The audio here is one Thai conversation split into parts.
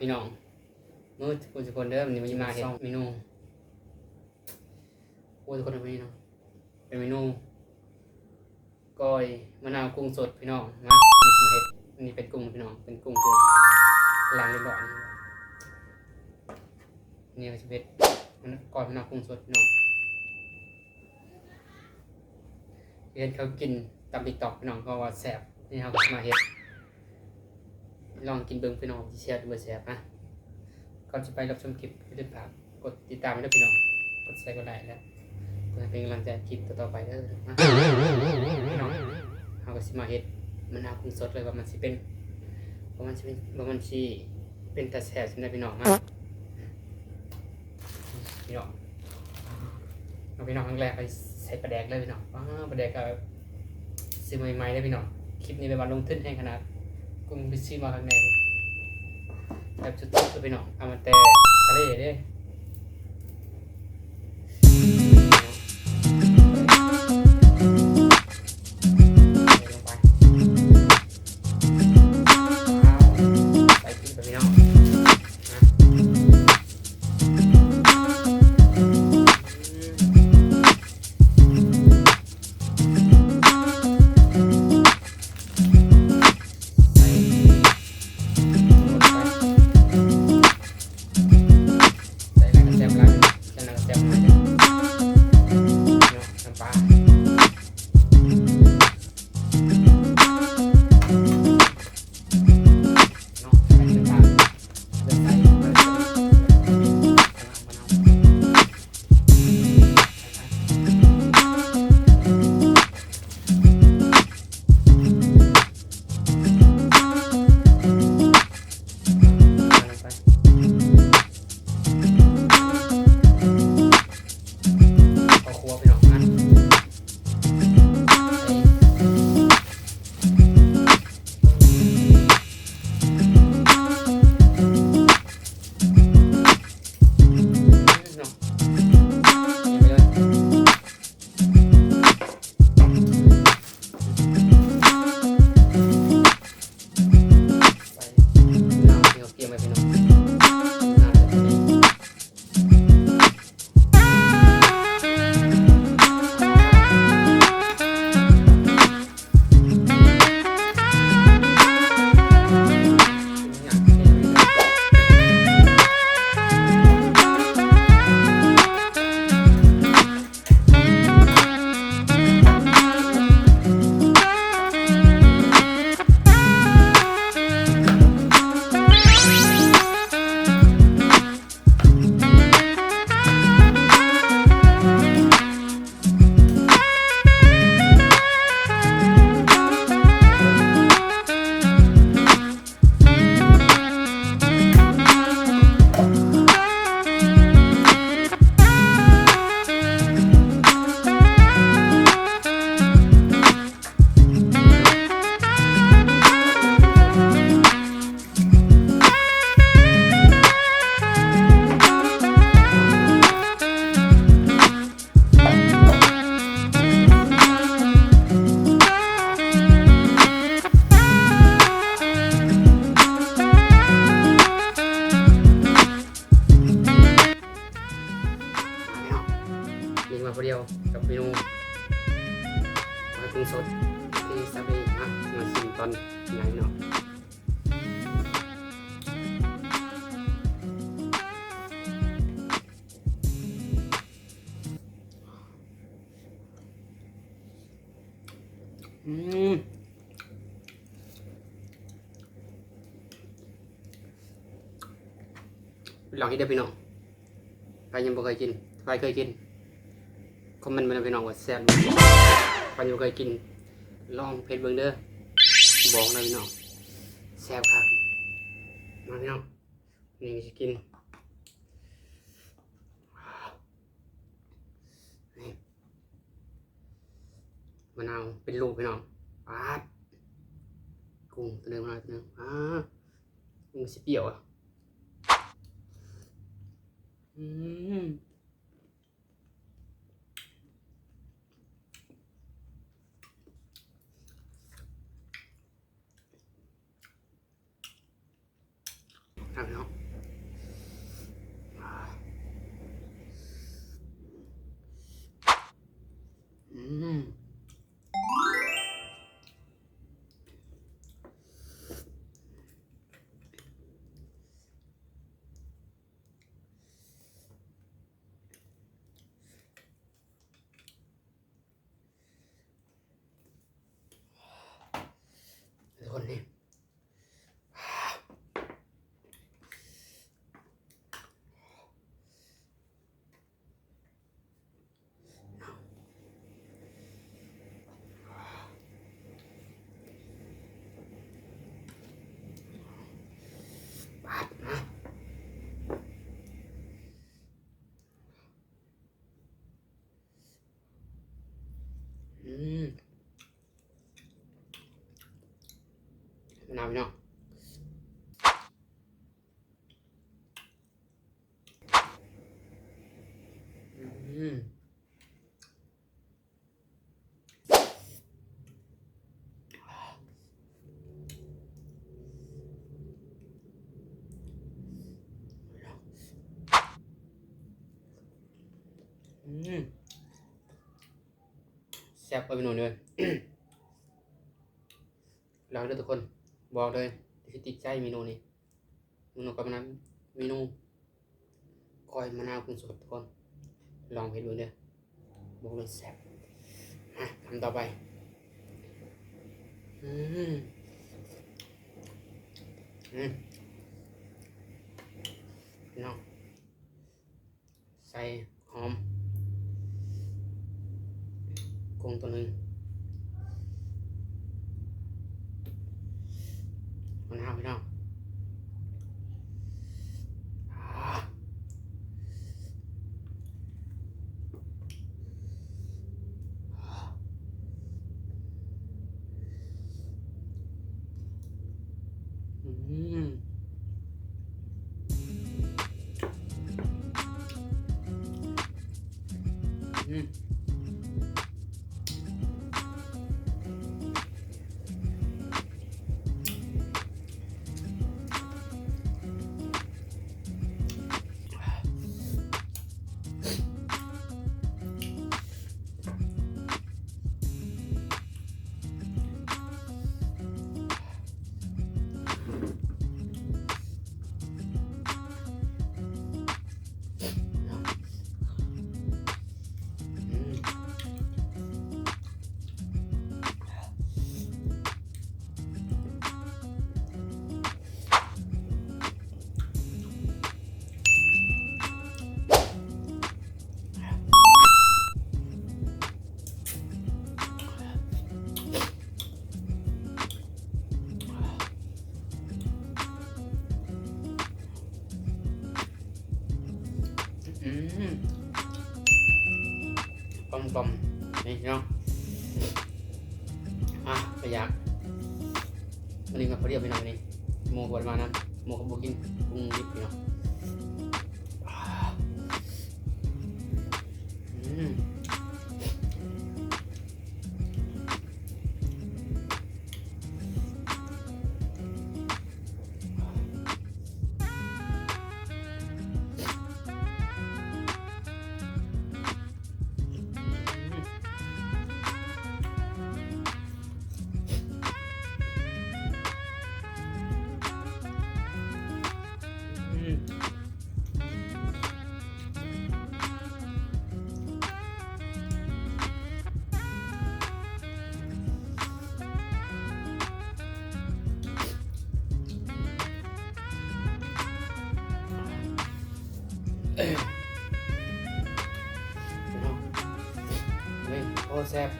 พี่น้องมื้อคุณทุกคนเด้อวันนี้มันจะมาเห็นเมนูโอ้ยทุกคนทำไมเนาะเป็นเมนูก้อยมะนาวกุ้งสดพี่น้องมานี่มาเห็ดอันนี้เป็นกุ้งพี่น้องเป็นกุ้งคือล้างเรียบร้อยนี่ก็จะเป็นมันก้อยมะนาวกุ้งสดพี่น้องเห็นเขากินตามติ๊กต็อกพี่น้องเขาว่าแซ่บนี่เขาก็มาเห็ด ลองกินเบิ้งพี่น้องที่เชียร์ดูว่แซ่บนะก่อนจะไปรับชมคลิปอย่าลืมฝากกดติดตามได้วยพี่น้องกดใส่กดไลค์แล้วเพื่อเป็นกำลังใจคลิปต่อๆไปเด้อนะพี่น้องเขาก็สิมาเฮ็ดมันเอากุ้งสดเลยว่ามันสิเป็นว่ามันสิเป็นว่ามันสิเป็นตาแซ่บใช่ไหมพี่น้องนะพี่น้องเอาพี่น้องครั้งแรกไปใส่ปลาแดกเลยพี่น้องว้าปลาแดกก็ซื้อใหม่ๆเลยพี่น้องคลิปนี้เป็นวันลงทุนให้ขนาด กุ้งบิซี่มาข้างในแบบจุดๆคือไปหน่องเอามาแต่ทะเลเด้ำที่ ยิงมาคนเดียวกับเมนูหอยกุ้งสดที่ซาเบะอะมาชิมตอนไหนเนาะอืมลองให้ได้พี่น้องใครยังบ่เคยกินใครเคยกิน อมเมนต์มาหน่อยพี่น้องว่าแซ่บบ่ใครยังบ่เคยกินลองเพจเบิงเด้อบอกเลยพี่น้องแซ่บครับมาพี่น้องนี่สิกินมะนาวเป็นลูกพี่น้องปาดกุ้งตัวหนึงมาตัวนึงอ่ากุ้งสิเปียวอะอืม ครับเนาะอืมทุกคนนี่ บาดนะอืมมะนาว พี่น้องอืมอืมแซ่บไปเป็นหนูเลยลองด้วยทุกคน บอกเลยที่ติดใจเมนูนี้เมนูกับนั้นเมนูก้อยมะนาวกุ้งสดทุกคนลองเห็นดูเด้อบอกเลยแซ่บอะคำต่อไปอืมอืมน้องใส่หอมกุ้งตัวหนึ่ง มะนาวพี่น้อง กลมกลมนี่เนาะอะไปอยากวันนี้มาพอดียวไปหน่อยนี่โมกวนมานะโมกับบุกินปรุงนิดเนาะ ซ่บ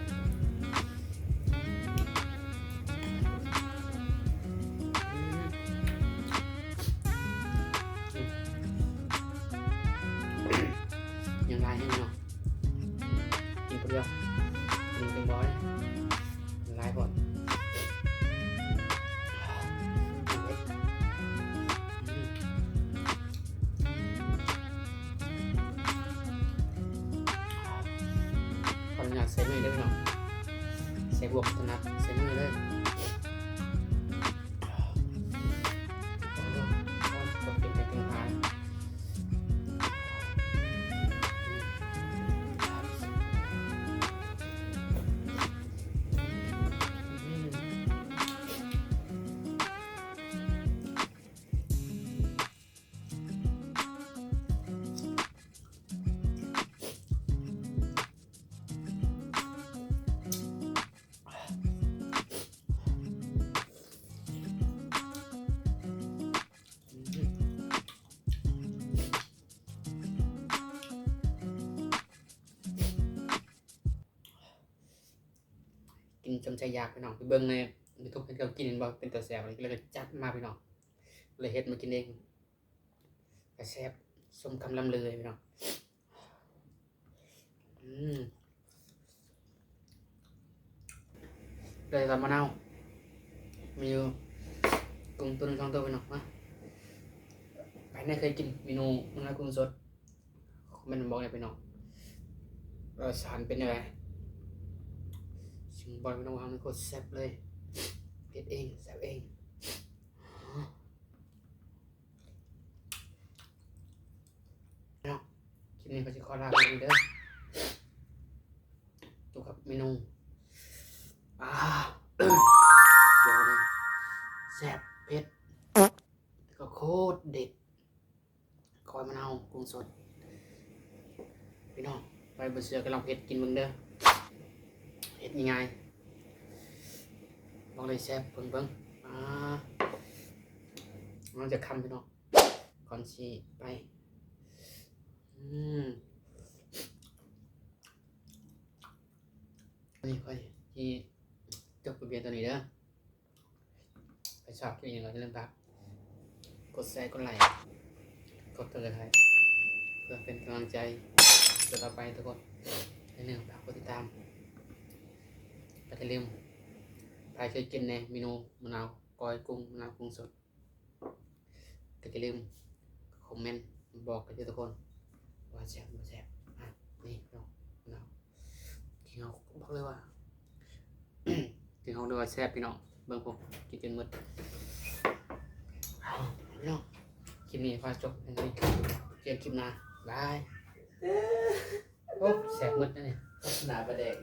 อืมยังไงให้เนาะกินคนเดียว กินจำใจยากพี่น้องไปเบิ่งในยูทูบเห็นเขากินบ่เป็นตัวแซ่บเลยก็เลยจัดมาพี่น้องเลยเฮ็ดมากินเองก็แซ่บสมคำลำเลยพี่น้องอืมเลยตามมะนาวมีอยู่กุ้งตัวนึงสองตัวพี่น้องมาไปไหนเคยกินเมนูมะนาวกุ้งสดมเมนบอกเลยพี่น้องรสชาติเป็นยังไง บอลไม่ต้องวางมันโคตรแซ่บเลยเผ็ดเองแซ่บเองเนาะคลิปนี้ก็จะขอลาไปเด้อตัวกับเมนูอ่าบอกเลยแซ่บเผ็ดก็โคตรเด็ดคอยมะนาวกุ้งสดพี่น้องไปบนเสือก็ลองเผ็ดกินเบิ่งเด้อ็ดยังไงลองเลยแซ่บเบิ่งเบิ่งอ่ามันจะคำพี่น้องก่อนสิไป อืมนี่ค่อยที่จบทะเบียนตัวนี้เด้อไปชอบที่ยังไงก็เริ่มพักกดแชร์กดไลค์กดติดตามเพื่อเป็นกำลังใจต่อไปทุกคนอย่าลืมฝากกดติดตาม ก็อย่าลืมไปช่วยกินในเมนูมะนาวกอยกุ้งมะนาวกุ้งสดก็อย่าลืมคอมเมนต์บอกกันด้วยทุกคนว่าแซ่บบ่แซ่บอะนี่พี่น้องมะนาวกินเอาบอกเลยว่ากินเอาด้วยว่าแซ่บพี่น้องเบิ่งผมกินจนหมดพี่น้องคลิปนี้พาจบอันนี้เจอคลิปหน้าบายโอ้แซ่บหมดนะเนี่ยหนาประเด็ก